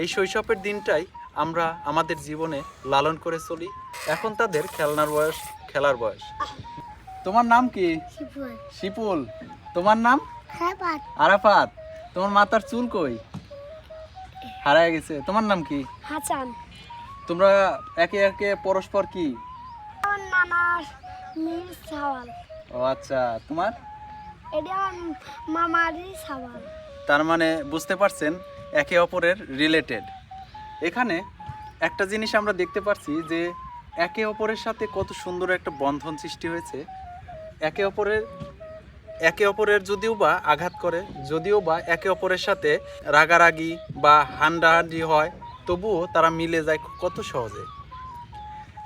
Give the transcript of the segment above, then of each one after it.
এই শৈশবের দিনটাই আমরা আমাদের জীবনে লালন করে চলি। এখন তাদের খেলনার বয়স খেলার বয়স। তোমার নাম কি? শিপুল। তোমার নাম? আরাফাত। তোমার মাথার চুল কই? হারায় গেছে। তোমার নাম কি? হাসান তোমরা একে একে পরস্পর কি? আমার নানার নীল সাওয়াল। ও আচ্ছা তোমার? এটা আমার মামারই সাওয়াল। তার মানে বুঝতে পারছেন একে অপরের রিলেটেড এখানে একটা জিনিস আমরা দেখতে পাচ্ছি যে একে অপরের সাথে কত সুন্দর একটা বন্ধন সৃষ্টি হয়েছে। একে অপরের একে অপরের যদিও বা আঘাত করে, যদিও বা একে অপরের সাথে রাগারাগি বা হান্ডাহান্ডি হয়, তবুও তারা মিলে যায় কত সহজে।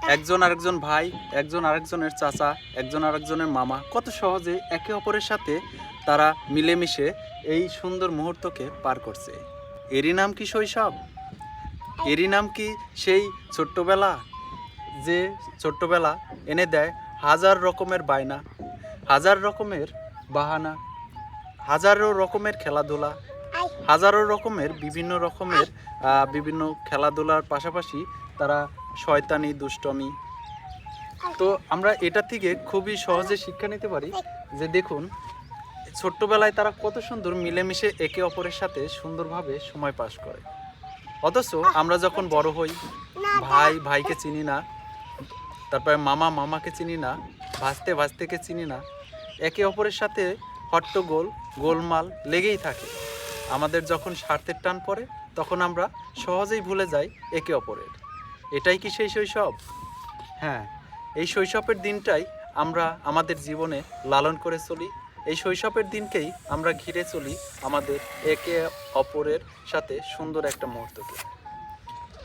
একজন আরেকজন ভাই, একজন আরেকজনের চাচা, একজন আরেকজনের মামা, কত সহজে একে অপরের সাথে তারা মিলেমিশে এই সুন্দর মুহূর্তকে পার করছে। এরই নাম কি শৈশব? এরই নাম কি সেই ছোট্টবেলা? যে ছোট্টবেলা এনে দেয় হাজার রকমের বায়না, হাজার রকমের বাহানা, হাজারো রকমের খেলাধুলা, হাজারো রকমের বিভিন্ন রকমের বিভিন্ন খেলাধুলার পাশাপাশি তারা শয়তানি, দুষ্টমি। তো আমরা এটা থেকে খুবই সহজে শিক্ষা নিতে পারি যে দেখুন ছোট্টবেলায় তারা কত সুন্দর মিলেমিশে একে অপরের সাথে সুন্দরভাবে সময় পাস করে। অথচ আমরা যখন বড় হই, ভাই ভাইকে চিনি না, তারপরে মামা মামাকে চিনি না ভাজতে ভাসতেকে চিনি না, একে অপরের সাথে হট্টগোল, গোলমাল লেগেই থাকে। আমাদের যখন স্বার্থের টান পড়ে, তখন আমরা সহজেই ভুলে যাই একে অপরের। এটাই কি সেই শৈশব? হ্যাঁ এই শৈশবের দিনটাই আমরা আমাদের জীবনে লালন করে চলি এই শৈশবের দিনকেই আমরা ঘিরে চলি আমাদের একে অপরের সাথে সুন্দর একটা মুহূর্তকে।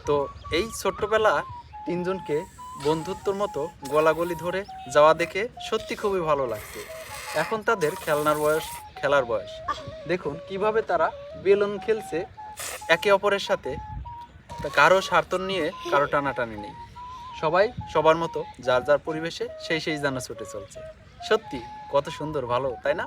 তো এই ছোট্টবেলা তিনজনকে বন্ধুত্বর মতো গলাগলি ধরে যাওয়া দেখে সত্যি খুবই ভালো লাগছে। এখন তাদের খেলনার বয়স, খেলার বয়স। দেখুন কীভাবে তারা বেলুন খেলছে একে অপরের সাথে। কারও স্বার্থ নিয়ে কারও টানাটানি নেই। সবাই সবার মতো যার যার পরিবেশে সেই সেই জানা ছুটে চলছে। সত্যি কত সুন্দর ভালো তাই না?